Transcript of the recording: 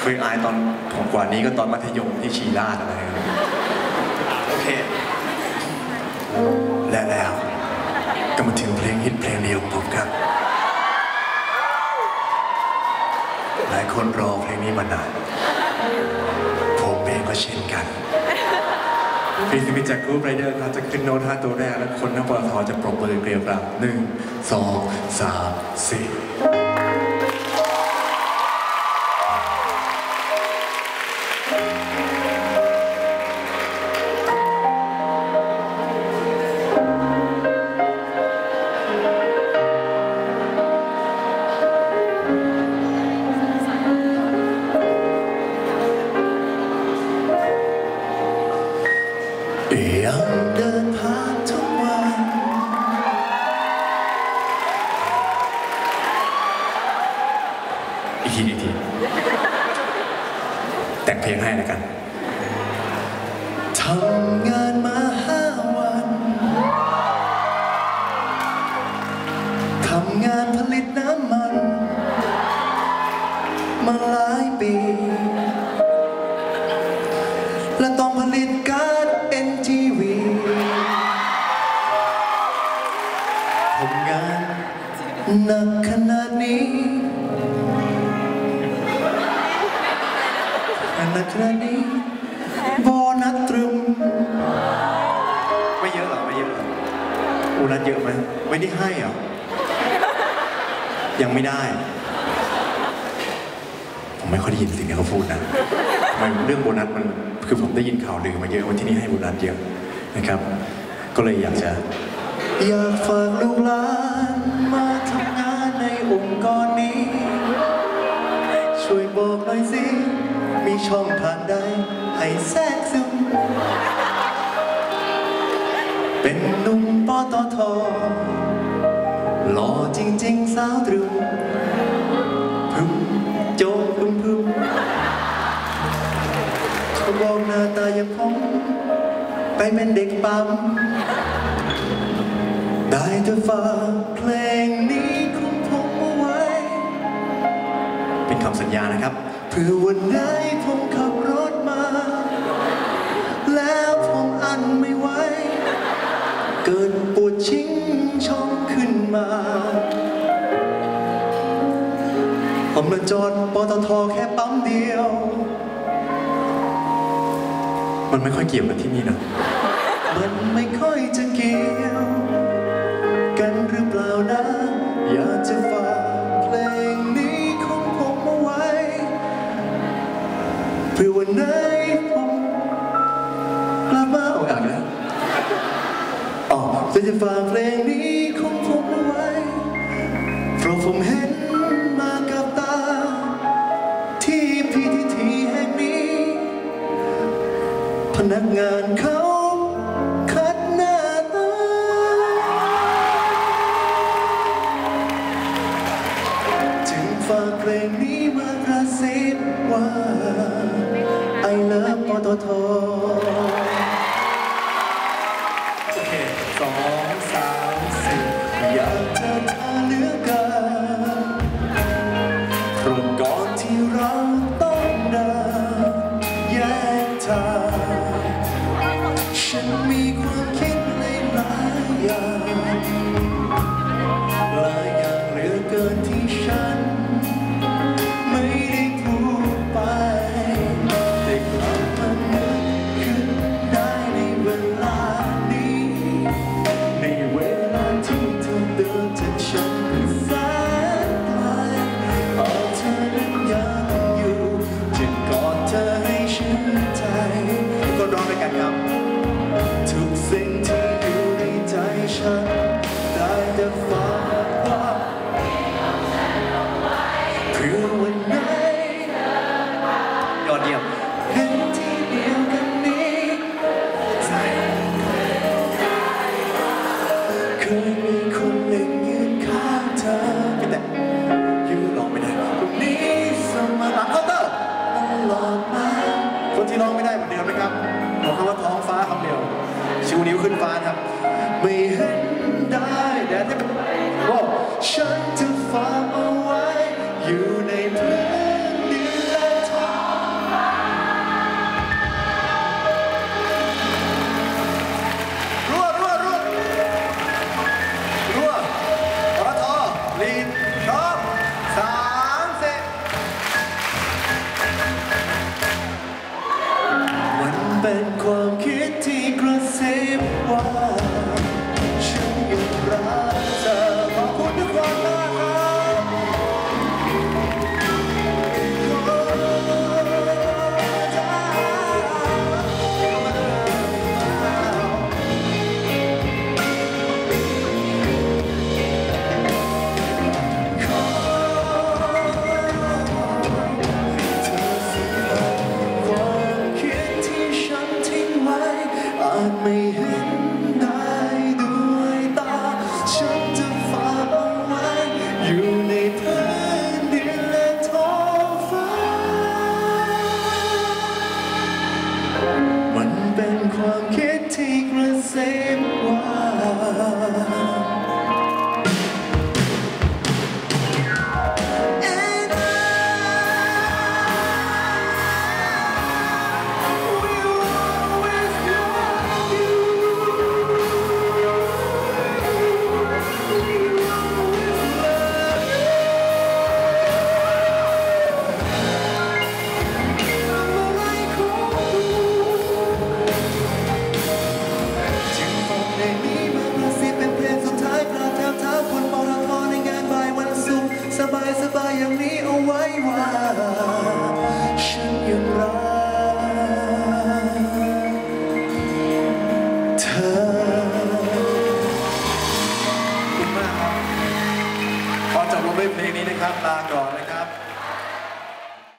เคยอายตอนของกว่านี้ก็ตอนมัธยมที่ชีราดอะไรครับโอเค และแล้วก็มาถึงเพลงฮิตเพลงเดียวของผมครับ หลายคนรอเพลงนี้มานาน ผมเองก็เช่นกันพีซีมิจากกรุ๊ปไรเดอร์ครับจะขึ้นโน้ตห้าตัวแรก แล้วคนนักบอลทอจะปรบมือเกลียวกราบหนึ่งสองสามสี่ ยังเดินผ่านทุกวัน อีกทีอีกทีแต่งเพลงให้แล้วกันทำงานมาห้าวันทำงานผลิตน้ำมัน มาหลายปี และต้อง หนักขนาดนี้หนักขนาดนี้โบนัสตรึม ไม่เยอะหรอ ไม่เยอะหรอโบนัสเยอะไหมไม่ได้ให้เหรอ ยังไม่ได้ ผมไม่ค่อยได้ยินสิ่งที่เขาพูดนะทำไมเรื่องโบนัสมัน คือผมได้ยินข่าวลือมาเยอะว่าที่นี่ให้โบนัสเยอะนะครับ ก็เลยอยากจะ อยากฝากลูกหลานมา ช่องทางใดให้แทรกซึม เป็นหนุ่มปตทหล่อจริง ๆ สาวตรึมพึมโจกพึมพึมเขาบอกหน้าตาอย่างผมไปเป็นเด็กปั๊มได้แต่ฝากเพลงนี้ของผมเอาไว้ เป็นคำสัญญานะครับ เพื่อวันไหน เกิดปวดชิงช่องขึ้นมา ผมมาจอดปตทแค่ปั๊มเดียว มันไม่ค่อยเกี่ยวกับที่นี่นะมันไม่ค่อยจะเกี่ยว กันหรือเปล่านะ อยากจะฝากเพลงนี้ของผมเอาไว้เพื่อวันไหนผม อ๋อจะฝากเพลงนี้ของผมเอาไว้เพราะผมเห็นมากับตา ที่พีทีทีแห่งนี้ พนักงานเขาคัดหน้าตา จึงฝากเพลงนี้มากระซิบว่าไอเลิฟปตท เพราะก่อนที่เราต้องเดินแยกทางฉันมีความคิดในหลายอย่างหลายอย่างเหลือเกินที่ฉัน ไม่ได้พูดไป แต่กลับมานึกขึ้นได้ในเวลานี้ ในเวลาที่เธอเดิน เหมือนเดิมนะครับบอกคำว่าท้องฟ้าคำเดียวชูนิ้วขึ้นฟ้าครับไม่เห็น